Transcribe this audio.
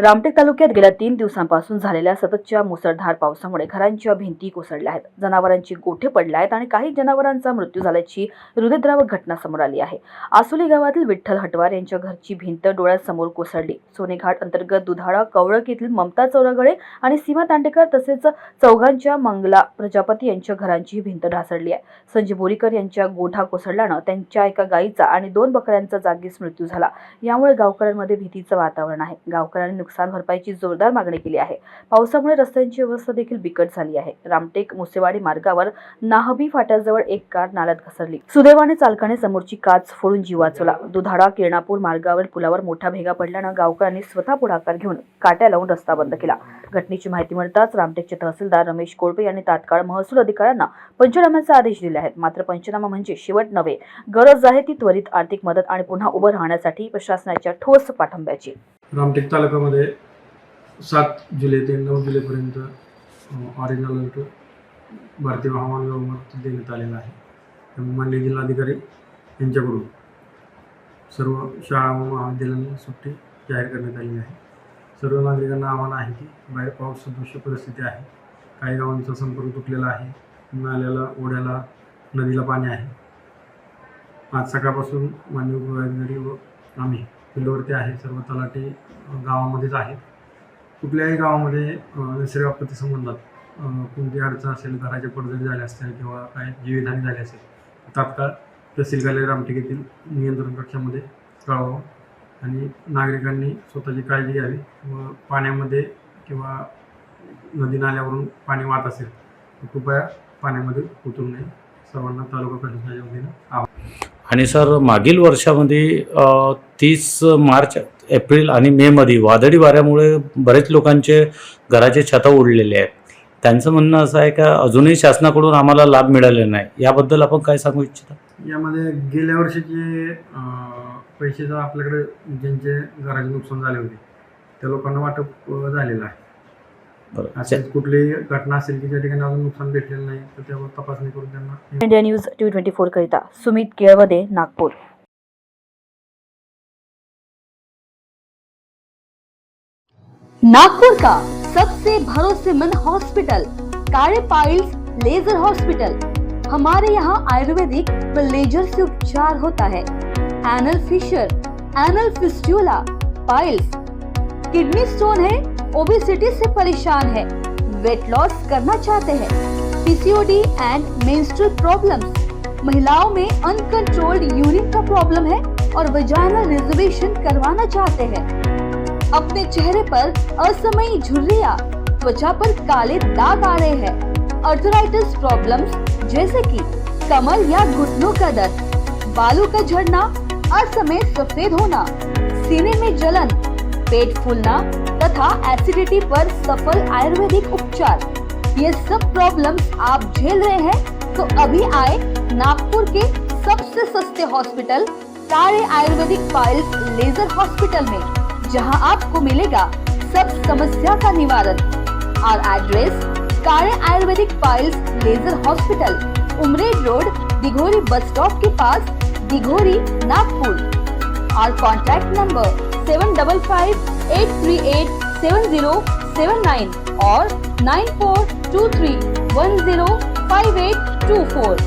रामटेक तालुक्यात गेल्या तीन दिवसांपासून झालेल्या सततच्या मुसळधार पावसामुळे घरांच्या भिंती कोसळल्या आहेत. जनावरांची गोठे पडल्या आहेत आणि काही जनावरांचा मृत्यू झाल्याची हृदयद्रावक घटना समोर आली आहे. आसोली गावातील विठ्ठल हटवार यांच्या घरची भिंत डोळ्यासमोर कोसळली. सोनेघाट अंतर्गत दुधाळा कवळक येथील ममता चौरागळे आणि सीमा तांडेकर तसेच चौघांच्या मंगला प्रजापती यांच्या घरांची भिंत ढासळली आहे. संजय बोरीकर यांच्या गोठा कोसळल्यानं त्यांच्या एका गायीचा आणि दोन बकऱ्यांचा जागीच मृत्यू झाला. यामुळे गावकऱ्यांमध्ये भीतीचं वातावरण आहे. गावकऱ्यांनी नुकसान भरपाईची जोरदार मागणी केली आहे. पावसामुळे रस्त्यांची व्यवस्था देखील बिकट झाली आहे. रामटेक मुसेवाडी मार्गावर नाहबी फाट्याजवळ एक कार नाल्यात घसरली. सुदैवाने चालकाने समोरची काच फोडून जीव वाचवला. दुधाडा किरणापूर मार्गावर पुलावर मोठा भेगा पडल्यानं गावकऱ्यांनी स्वतः पुढाकार घेऊन काट्या लावून रस्ता बंद केला. घटनेची माहिती मिळताच रामटेकचे तहसीलदार रमेश कोळपे यांनी तात्काळ महसूल अधिकाऱ्यांना पंचनाम्याचे आदेश दिले आहेत. मात्र पंचनामा म्हणजे शेवट नव्हे. गरज आहे ती त्वरित आर्थिक मदत आणि पुन्हा उभं राहण्यासाठी प्रशासनाच्या ठोस पाठिंब्याची. रामटेक तालुक्यामध्ये सात जुलै ते नऊ जुलैपर्यंत ऑरेंज अलर्ट भारतीय हवामान विभागामार्फत देण्यात आलेला आहे. त्यामुळे माननीय जिल्हाधिकारी यांच्याकडून सर्व शाळा व महाविद्यालयांना सुट्टी जाहीर करण्यात आलेली आहे. सर्व नागरिकांना आव्हान आहे की बाहेर पाऊस सदृश्य परिस्थिती आहे काही गावांचा संपर्क तुटलेला आहे नाल्याला ओढ्याला नदीला पाणी आहे. आज सकाळपासून माननीय उपविभागाधिकारी व आम्ही फील्डवरती आहे सर्व तलाठी गावामध्येच आहेत. कुठल्याही गावामध्ये निसर्ग नैसर्गिक आपत्ती संबंधात कोणती अडचण असेल घराचे पडझड झाले असतील किंवा काय जीवितहानी झाली असेल तात्काळ तहसील कार्यालय रामटेक येथील नियंत्रण कक्षामध्ये कळवावं आणि नागरिकांनी स्वतःची काळजी घ्यावी व पाण्यामध्ये किंवा नदी नाल्यावरून पाणी वाहत असेल तर कृपया पाण्यामध्ये उतरू नये. सर्वांना तालुका प्रशासनाच्या वतीनं आवाहन आणि सर मागील वर्षामध्ये तीस मार्च एप्रिल आणि मेमध्ये वादळी वाऱ्यामुळे बरेच लोकांचे घराचे छता उडलेले आहेत. त्यांचं म्हणणं असं आहे का अजूनही शासनाकडून आम्हाला लाभ मिळालेला नाही? याबद्दल आपण काय सांगू इच्छिता? यामध्ये गेल्या वर्षीचे पैसे जर आपल्याकडे ज्यांचे घराचे नुकसान झाले होते त्या लोकांना वाटप झालेलं आहे. बरं कुठलीही घटना असेल की ज्या ठिकाणी अजून नुकसान भेटलेलं नाही तर त्यावर तपासणी करून त्यांना India News T twenty four करिता सुमित केळवदे नागपूर. नागपुर का सबसे भरोसेमंद hospital? Kale piles laser hospital. हमारे यहाँ आयुर्वेदिक व लेजर से उपचार होता है. Anal fissure anal fistula piles kidney stone है ओबेसिटी से परेशान है। वेट लॉस करना चाहते हैं। पीसीओडी एंड मेंस्ट्रुअल प्रॉब्लम्स महिलाओं में अनकंट्रोल्ड यूरिन का प्रॉब्लम है और वजाइनल रिजर्वेशन करवाना चाहते हैं। अपने चेहरे पर असमयी झुर्रिया, त्वचा पर काले दाग आ रहे हैं। अर्थराइटिस प्रॉब्लम्स जैसे कि कमर या घुटनों का दर्द, बालों का झड़ना, असमय सफ़ेद होना, सीने में जलन पेट फूलना तथा एसिडिटी पर सफल आयुर्वेदिक उपचार। ये सब प्रॉब्लम्स आप झेल रहे हैं तो अभी आए नागपुर के सबसे सस्ते हॉस्पिटल तारे आयुर्वेदिक पाइल्स लेजर हॉस्पिटल में, जहाँ आपको मिलेगा सब समस्या का निवारण। और एड्रेस कारे आयुर्वेदिक piles laser hospital Umred road, Dighori bus stop के पास, दिघोरी, नागपुर। और contact number seven double five eight three eight seven zero seven nine और nine four two three one zero five eight two four